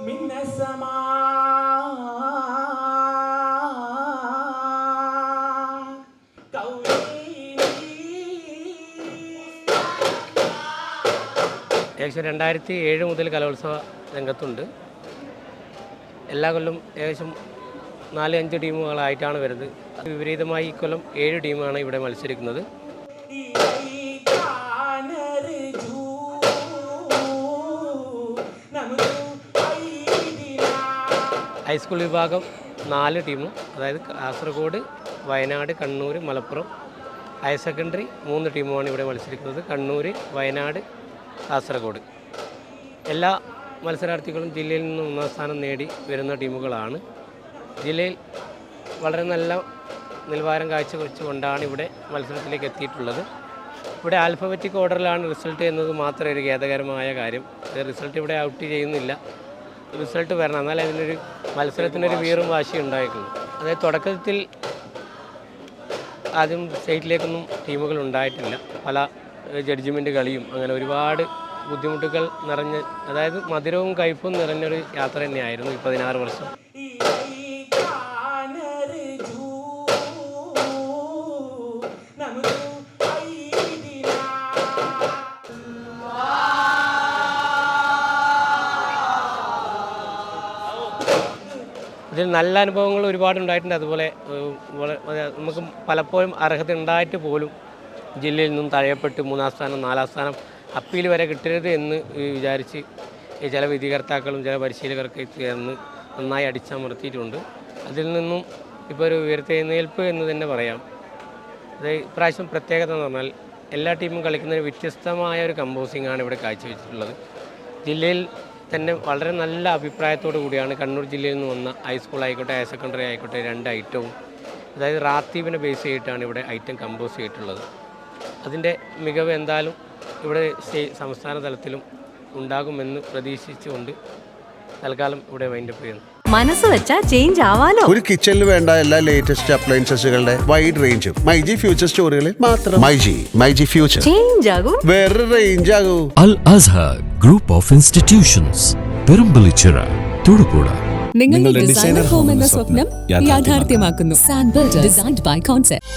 من السماء كوني ഏകദേശം രണ്ടായിരത്തി ഏഴ് മുതൽ കലോത്സവ രംഗത്തുണ്ട് എല്ലാ കൊല്ലം ഏകദേശം നാല് അഞ്ച് ടീമുകളായിട്ടാണ് വരുന്നത് അത് വിപരീതമായി ഇക്കൊല്ലം ഏഴ് ടീമാണ് ഇവിടെ മത്സരിക്കുന്നത് ഹൈസ്കൂൾ വിഭാഗം നാല് ടീമും അതായത് കാസർഗോഡ് വയനാട് കണ്ണൂർ മലപ്പുറം. ഹയർ സെക്കൻഡറി മൂന്ന് ടീമുമാണ് ഇവിടെ മത്സരിക്കുന്നത്. കണ്ണൂർ വയനാട് കാസർഗോഡ്. എല്ലാ മത്സരാർത്ഥികളും ജില്ലയിൽ നിന്ന് ഒന്നാം സ്ഥാനം നേടി വരുന്ന ടീമുകളാണ്. ജില്ലയിൽ വളരെ നല്ല നിലവാരം കാഴ്ചവെച്ചുകൊണ്ടാണ് ഇവിടെ മത്സരത്തിലേക്ക് എത്തിയിട്ടുള്ളത്. ഇവിടെ ആൽഫബറ്റിക് ഓർഡറിലാണ് റിസൾട്ട് എന്നത് മാത്രമേ ഒരു ഖേദകരമായ കാര്യം. റിസൾട്ട് ഇവിടെ ഔട്ട് ചെയ്യുന്നില്ല. റിസൾട്ട് വരണം. എന്നാലേ അതിനൊരു മത്സരത്തിനൊരു വീറും വാശി ഉണ്ടായിട്ടുള്ളൂ. അതായത് തുടക്കത്തിൽ ആദ്യം സ്റ്റേറ്റിലേക്കൊന്നും ടീമുകൾ ഉണ്ടായിട്ടില്ല. പല ജഡ്ജ്മെന്റ് കളിയും അങ്ങനെ ഒരുപാട് ബുദ്ധിമുട്ടുകൾ നിറഞ്ഞ അതായത് മധുരവും കയ്പും നിറഞ്ഞൊരു യാത്ര തന്നെയായിരുന്നു ഈ പതിനാറ് വർഷം. ഇതിൽ നല്ല അനുഭവങ്ങൾ ഒരുപാട് ഉണ്ടായിട്ടുണ്ട് അതുപോലെ നമുക്ക് പലപ്പോഴും അർഹത ഉണ്ടായിട്ട് പോലും ജില്ലയിൽ നിന്നും തഴയപ്പെട്ട് മൂന്നാം സ്ഥാനം നാലാം സ്ഥാനം അപ്പീൽ വരെ കിട്ടരുത് എന്ന് വിചാരിച്ച് ചില വിധികർത്താക്കളും ചില പരിശീലകർക്ക് ചേർന്ന് നന്നായി അടിച്ചമർത്തിയിട്ടുണ്ട്. അതിൽ നിന്നും ഇപ്പോൾ ഒരു ഉയർത്തെഴുന്നേൽപ്പ് എന്ന് തന്നെ പറയാം. അത് ഇപ്രാവശ്യം പ്രത്യേകത എന്ന് പറഞ്ഞാൽ എല്ലാ ടീമും കളിക്കുന്നതിന് വ്യത്യസ്തമായ ഒരു കമ്പോസിംഗ് ആണ് ഇവിടെ കാഴ്ചവെച്ചിട്ടുള്ളത്. ജില്ലയിൽ തന്നെ വളരെ നല്ല അഭിപ്രായത്തോടു കൂടിയാണ് കണ്ണൂർ ജില്ലയിൽ നിന്ന് വന്ന ഹൈസ്കൂൾ ആയിക്കോട്ടെ ഹയർ സെക്കൻഡറി ആയിക്കോട്ടെ രണ്ട് ഐറ്റവും അതായത് റാത്തീവിനെ ബേസ് ചെയ്തിട്ടാണ് ഇവിടെ ഐറ്റം കമ്പോസ് ചെയ്തിട്ടുള്ളത്. അതിന്റെ മികവ് എന്തായാലും ഇവിടെ സംസ്ഥാന തലത്തിലും ഉണ്ടാകുമെന്ന് പ്രതീക്ഷിച്ചുകൊണ്ട് തൽക്കാലം ഇവിടെ വൈൻഡപ്പ് ചെയ്യുന്നു. മനസ്സ് വെച്ചാ ചേഞ്ച് ആവാലോ? ഒരു കിച്ചണിൽ വേണ്ട എല്ലാ ലേറ്റസ്റ്റ് അപ്ലയൻസസുകളുടെ വൈഡ് റേഞ്ചും മൈജി ഫ്യൂച്ചർ സ്റ്റോറുകളിൽ മാത്രം. മൈജി മൈജി ഫ്യൂച്ചർ ചേഞ്ച് ആകും. വേറെ range ആകൂ. Al Azhar group of institutions Perumbillichira Thodupuzha. നിങ്ങളുടെ ഡിസൈനർ ഹോം എന്ന സ്വപ്നം യാഥാർത്ഥ്യമാക്കുന്നു. Sanbuild designed by concept